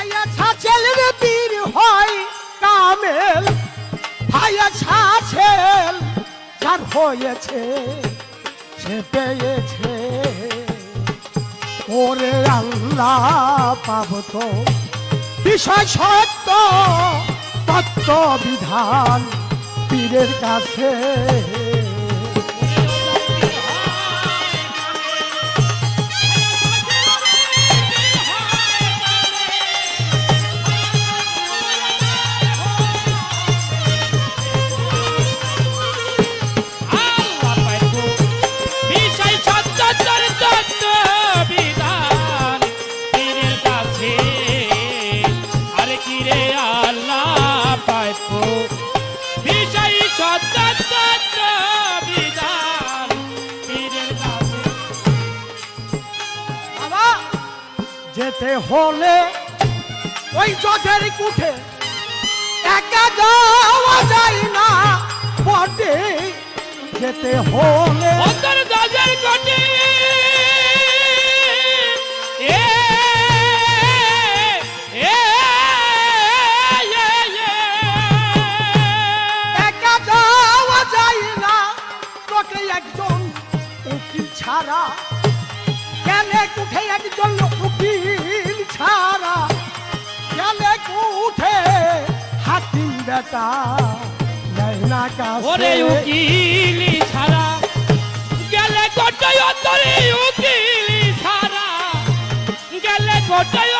ভাইয়া ছাছেল রে হয় কামেল, ভাইয়া ছাছেল যার হয়েছে, সে পেয়েছে। ওরে আল্লাহ, পাব তো বিষয় তত্ত্ব বিধান পীরের কাছে। যেতে হলে ওই জজের কুঠে একা যাওয়া যায় না বটে। যেতে হলে অন্তর না তোকে একজন উকিল ছাড়া। গেলে কুঠে একজন উকিল কুঠে হাতিম বেটা নেয় কা ওরে উকিলি ছাড়া গেলে গোটাই অন্তরে উকিলি ছাড়া। গেলে গোটাই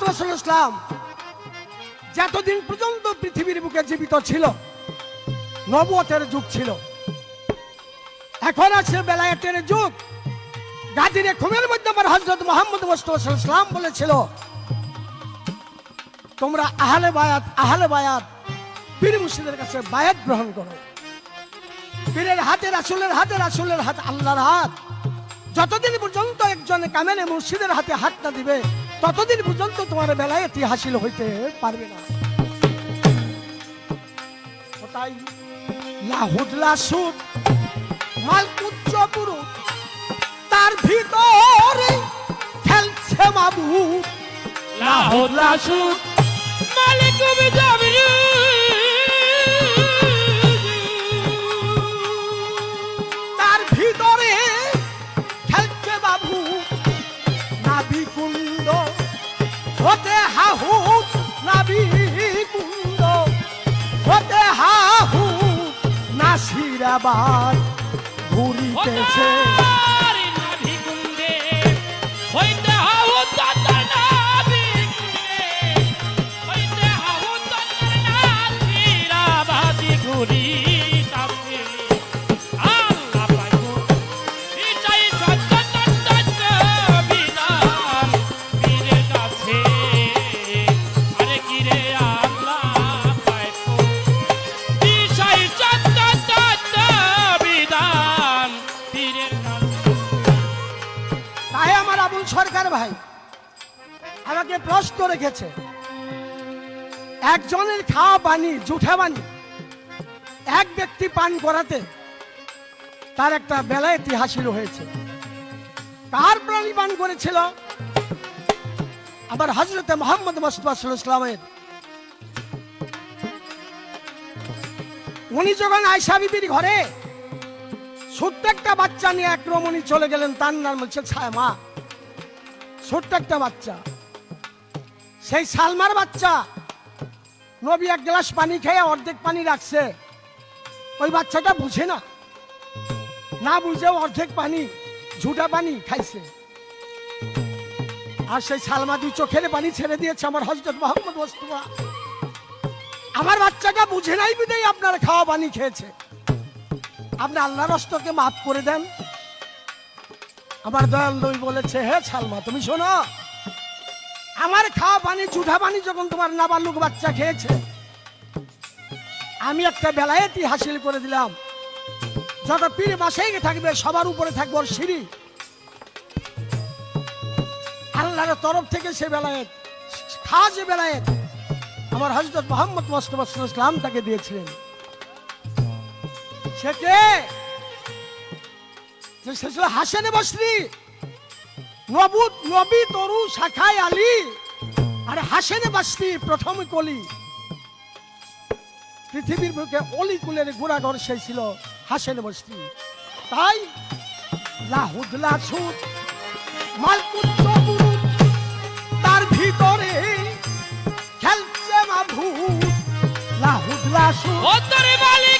মোহাম্মদ মুস্তফা ইসলাম। যতদিন পর্যন্ত পৃথিবীর বুকে জীবিত ছিল, নবুয়তের যুগ ছিল। এখন আছে বেলায়েতের যুগ। গাদিরে খুমের মধ্যে আমার হজরত মোহাম্মদ মুস্তফা ইসলাম বলেছিল, তোমরা আহলে বায়াত আহলে বায়াত, পীর মুর্শিদের কাছে বায়াত গ্রহণ করো। পীরের হাতে, রাসূলের হাতে, রাসূলের হাত, আল্লাহর হাত। যতদিন পর্যন্ত একজন কামেলে মুর্শিদের হাতে হাত না দিবে ততদিন পর্যন্ত তোমার বেলায় এটি হাসিল হইতে পারবে না। তাই লাহুদ লাসুদ মালকুচ্চ পুরু তার ভিতরে খেলছে বাবু লাহুদলা সুদ মালিক বিজাবিরু নাসিরাবাদ ঘুরিতেছে। আমাকে প্রশ্ন রেখেছে। একজনের খাওয়া পানি জুঠা পানি এক ব্যক্তি পান করাতে তার একটা বেলায়েতি হাসিল হয়েছে। কার প্রাণী পান করেছিল? আবার হজরতে মোহাম্মদ মুস্তফা সাল্লাল্লাহু ইসলামের উনি যখন আয়সা বিবির ঘরে ছোট্ট একটা বাচ্চা নিয়ে এক চলে গেলেন, তার নাম হচ্ছে ছায়া মা ছোট্ট একটা বাচ্চা। সেই সালমার বাচ্চা। নবী এক গ্লাস পানি খেয়ে অর্ধেক পানি রাখছে। ওই বাচ্চাটা বুঝে না। না বুঝে অর্ধেক পানি, ঝুটা পানি খাইছে। আর সেই সালমা দুই চোখের পানি ছেড়ে দিয়েছে আমার হজরত মোহাম্মদ মোস্তফা। আমার বাচ্চাটা বুঝে নাই বিদায় আপনার খাওয়া পানি খেয়েছে। আপনি আল্লাহর রস্তকে মাফ করে দেন। আমার দয়াল নবী বলেছে, হে সালমা, তুমি শোনো। আমার খাওয়া পানি চুঠা পানি যখন তোমার নাবালুক বাচ্চা খেয়েছে, আমি একটা বেলায়েতি হাসিল করে দিলাম। যত পীর মাসেই থাকবে, সবার উপরে থাকবে ওর সিঁড়ি। আল্লাহর তরফ থেকে সে বেলায়েত, খাজ বেলায়েত, আমার হজরত মোহাম্মদ মোস্তফা ইসলাম তাকে দিয়েছিলেন। সে কে? সে ছিল হাসেনে বসরি। নবুত নবী তরু শাখায় আলী। আর হাসেনে বাসরি প্রথম কলি। পৃথিবীর বুকে অলি কুলের গোড়াঘর সে ছিল হাসেন বসরি তাই লাহুদ লাসুদ মালকুত চবুরুত তার ভিতরে খেলছে মাভূত লাহুদ লাসুদ, ও তোর মালিক!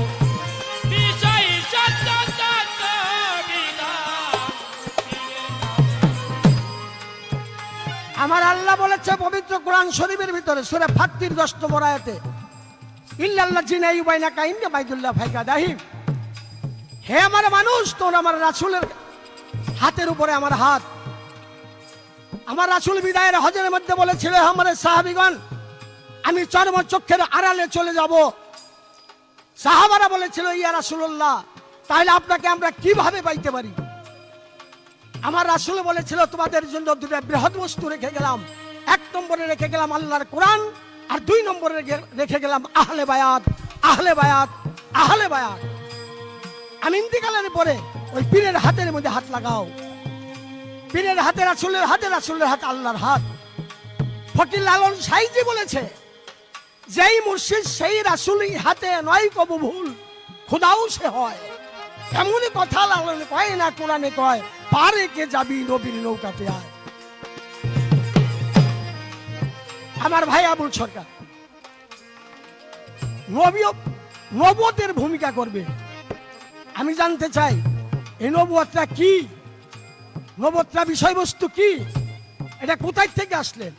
আমার আল্লাহ বলেছে পবিত্র কোরআন শরীফের ভিতরে, সুরে ফাত্তির দশ নম্বর আয়াতে ইল্লাল্লাহ জিনাই বাইনা কাইন্দে বাইদুল্লাহ ফাইকা দাহিম। হে আমার মানুষ, তোর আমার রাসূলের হাতের উপরে আমার হাত। আমার রাসূল বিদায়ের হজের মধ্যে বলেছিল, "হে আমার সাহাবিগণ, আমি চর্ম চক্ষের আড়ালে চলে যাব। সাহাবারা বলেছিল, ইয়া রাসূলুল্লাহ, তাহলে আপনাকে আমরা কীভাবে পাইতে পারি? আমার রাসুল বলেছিল, তোমাদের জন্য দুটো বৃহৎ বস্তু রেখে গেলাম। এক নম্বরে রেখে গেলাম আল্লাহর কোরআন, আর দুই নম্বরে রেখে- গেলাম আহলে বায়াত আহলে বায়াত আহলে বায়াত। আমি ইন্তিকালের পরে ওই পীরের হাতের মধ্যে হাত লাগাও। পীরের হাতে রাসুলের হাতে, রাসুলের হাত আল্লাহর হাত। ফকির লালন সাইজি বলেছে, যেই মুর্শিদ সেই রাসুলই হাতে নয় কবু ভুল খুদাও সে হয়। এমনই কথা লালন কয় না কোরআনে কয়, পারে কে যাবি নবীর নৌকাতে আয়। আমার ভাই আবুল সরকার, নবীও নবতের ভূমিকা করবে। আমি জানতে চাই, এই নবতটা কি? নবতটা বিষয়বস্তু কি? এটা কোথায় থেকে আসলেন?